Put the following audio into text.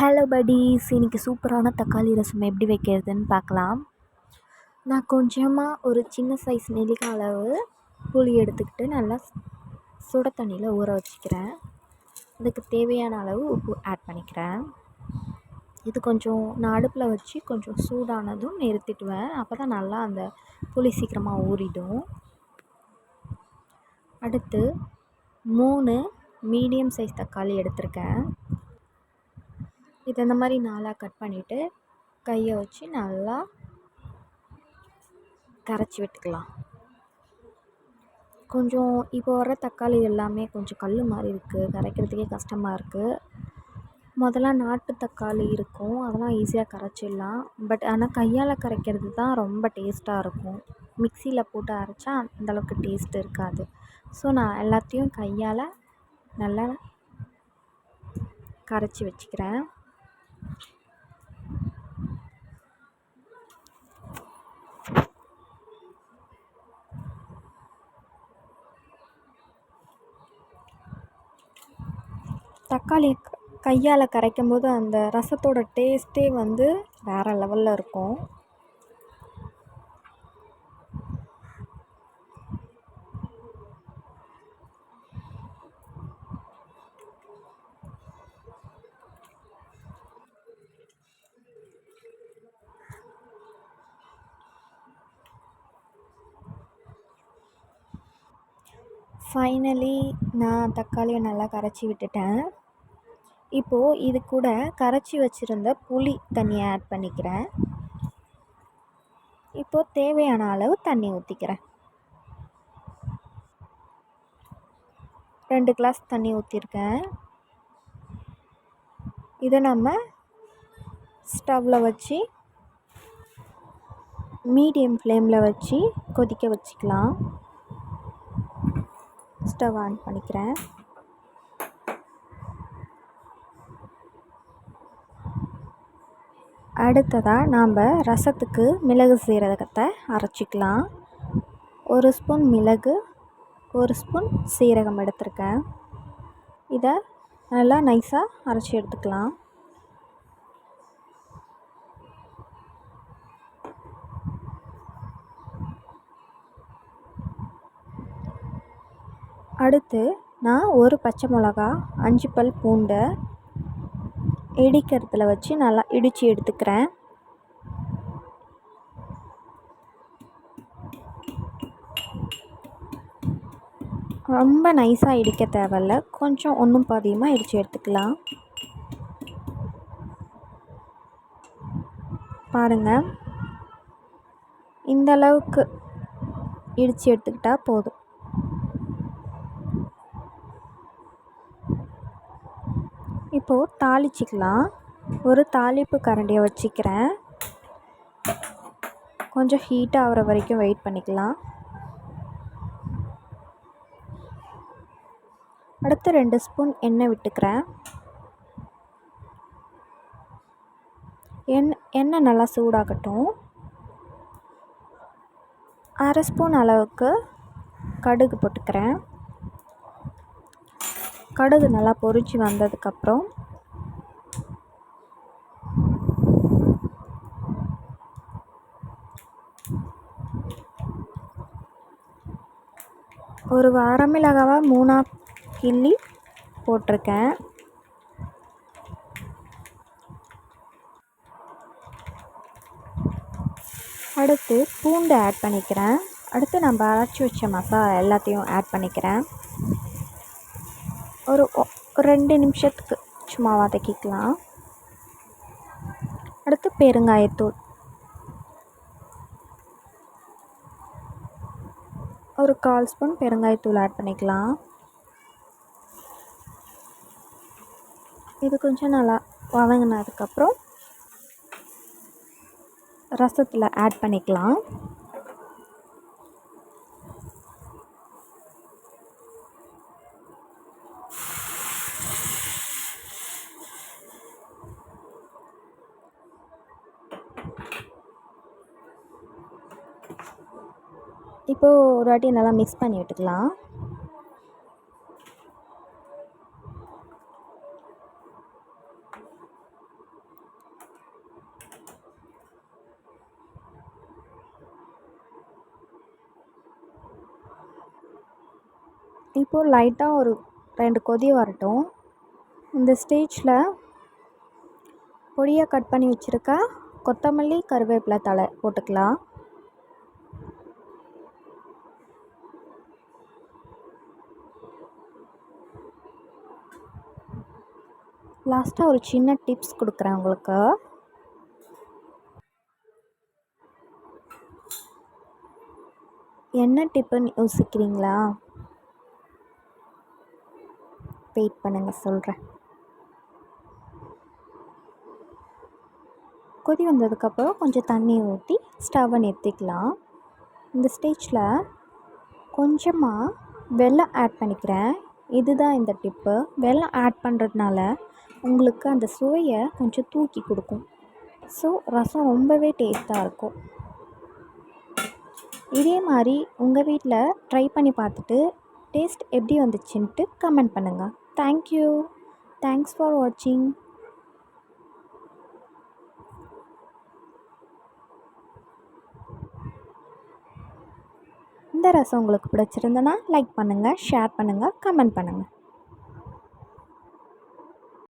Hello படீஸ் இன்றைக்கி சூப்பரான தக்காளி ரசம் எப்படி வைக்கிறதுன்னு பார்க்கலாம். நான் கொஞ்சமாக ஒரு சின்ன சைஸ் நெல்லிக்காய் அளவு புளி எடுத்துக்கிட்டு நல்லா சுட தண்ணியில் ஊற வச்சுக்கிறேன். இதுக்கு தேவையான அளவு உப்பு ஆட் பண்ணிக்கிறேன். இது கொஞ்சம் நான் அடுப்பில் வச்சு கொஞ்சம் சூடானதும் நிறுத்திட்டுவேன் அப்போ தான் நல்லா அந்த புளி சீக்கிரமாக ஊறிடும். அடுத்து மூணு மீடியம் சைஸ் தக்காளி எடுத்திருக்கேன். இது இந்த மாதிரி நாலாக கட் பண்ணிவிட்டு கையை வச்சு நல்லா கரைச்சி விட்டுக்கலாம். கொஞ்சம் இப்போ வர தக்காளி எல்லாமே கொஞ்சம் கல் மாதிரி இருக்குது கரைக்கிறதுக்கே கஷ்டமாக இருக்குது முதல்ல நாட்டு தக்காளி இருக்கும். அதெல்லாம் ஈஸியாக கரைச்சிடலாம். பட் ஆனால் கையால் கரைக்கிறது தான் ரொம்ப டேஸ்ட்டாக இருக்கும். மிக்சியில் போட்டு அரைச்சா அந்தளவுக்கு டேஸ்ட் இருக்காது. ஸோ நான் எல்லாத்தையும் கையால் நல்லா கரைச்சி வச்சுக்கிறேன். தக்காளி கையால் கரைக்கும் போது அந்த ரசத்தோட டேஸ்ட்டே வந்து வேறு லெவலில் இருக்கும். ஃபைனலி நான் தக்காளியை நல்லா கரைச்சி விட்டுட்டேன். இப்போது இது கூட கரைச்சி வச்சுருந்த புளி தண்ணியை ஆட் பண்ணிக்கிறேன். இப்போது தேவையான அளவு தண்ணி ஊற்றிக்கிறேன் ரெண்டு கிளாஸ் தண்ணி ஊற்றிருக்கேன் இதை நம்ம ஸ்டவ்வில் வச்சு மீடியம் ஃப்ளேமில் வச்சு கொதிக்க வச்சுக்கலாம். ஸ்டவ் ஆன் பண்ணிக்கிறேன். அடுத்ததாக நாம் ரசத்துக்கு மிளகு சீரகத்தை அரைச்சிக்கலாம். ஒரு ஸ்பூன் மிளகு ஒரு ஸ்பூன் சீரகம் எடுத்திருக்கேன். இதை நல்லா நைஸாக அரைச்சி எடுத்துக்கலாம். அடுத்து நான் ஒரு பச்சை மிளகா அஞ்சு பல் பூண்டை இடிக்கிறதுல வச்சு நல்லா இடித்து எடுத்துக்கிறேன். ரொம்ப நைஸாக இடிக்க தேவையில்ல. கொஞ்சம் ஒன்றும் பாதியமாக இடித்து எடுத்துக்கலாம். பாருங்கள் இந்த அளவுக்கு இடித்து எடுத்துக்கிட்டால் போதும். இப்போது தாளிச்சிக்கலாம். ஒரு தாளிப்பு கரண்டியை வச்சுக்கிறேன். கொஞ்சம் ஹீட் ஆகிற வரைக்கும் வெயிட் பண்ணிக்கலாம். அடுத்து ரெண்டு ஸ்பூன் எண்ணெய் விட்டுக்கிறேன். எண் எண்ணெய் நல்லா சூடாகட்டும். அரை ஸ்பூன் அளவுக்கு கடுகு போட்டுக்கிறேன். கடுகு நல்லா பொறிச்சு வந்ததுக்கப்புறம் ஒரு வரமிளகாவை மூணாக கிள்ளி போட்டிருக்கேன். அடுத்து பூண்டு ஆட் பண்ணிக்கிறேன். அடுத்து நம்ம அரைச்சி வச்ச மசாலா எல்லாத்தையும் ஆட் பண்ணிக்கிறேன். ஒரு ரெண்டு நிமிஷத்துக்கு சும்மா வதக்கிக்கலாம் அடுத்து பெருங்காயத்தூள். ஒரு கால் ஸ்பூன் பெருங்காயத்தூள் ஆட் பண்ணிக்கலாம். இது கொஞ்சம் நல்லா வதங்கினதுக்கப்புறம் ரசத்தில் ஆட் பண்ணிக்கலாம். இப்போது ஒரு வாட்டி நல்லா மிக்ஸ் பண்ணி விட்டுக்கலாம். இப்போது லைட்டாக ஒரு ரெண்டு கொதி வரட்டும். இந்த ஸ்டேஜில் பொடியை கட் பண்ணி வச்சுருக்க கொத்தமல்லி கருவேப்பிலை தழை போட்டுக்கலாம். லாஸ்ட்டாக ஒரு சின்ன டிப்ஸ் கொடுக்குறேன் உங்களுக்கு. என்ன டிப்புன்னு யோசிக்கிறீங்களா? வெயிட் பண்ணுங்கள் சொல்கிறேன் கொதி வந்ததுக்கப்புறம் கொஞ்சம் தண்ணி ஊற்றி ஸ்டவ்வை நிறுத்திக்கலாம். இந்த ஸ்டேஜில் கொஞ்சமாக வெள்ளம் ஆட் பண்ணிக்கிறேன். இதுதான் இந்த டிப்பு. வெல்லம் ஆட் பண்ணுறதுனால உங்களுக்கு அந்த சுவையை கொஞ்சம் தூக்கி கொடுக்கும். ஸோ ரசம் ரொம்பவே டேஸ்ட்டாக இருக்கும். இதே மாதிரி உங்கள் வீட்டில் ட்ரை பண்ணி பார்த்துட்டு டேஸ்ட் எப்படி வந்துச்சுன்ட்டு கமெண்ட் பண்ணுங்கள் தேங்க்யூ தேங்க்ஸ் ஃபார் வாட்சிங் இந்த ரசம் உங்களுக்கு பிடிச்சிருந்தனா லைக் பண்ணுங்கள் ஷேர் பண்ணுங்கள் கமெண்ட் பண்ணுங்கள்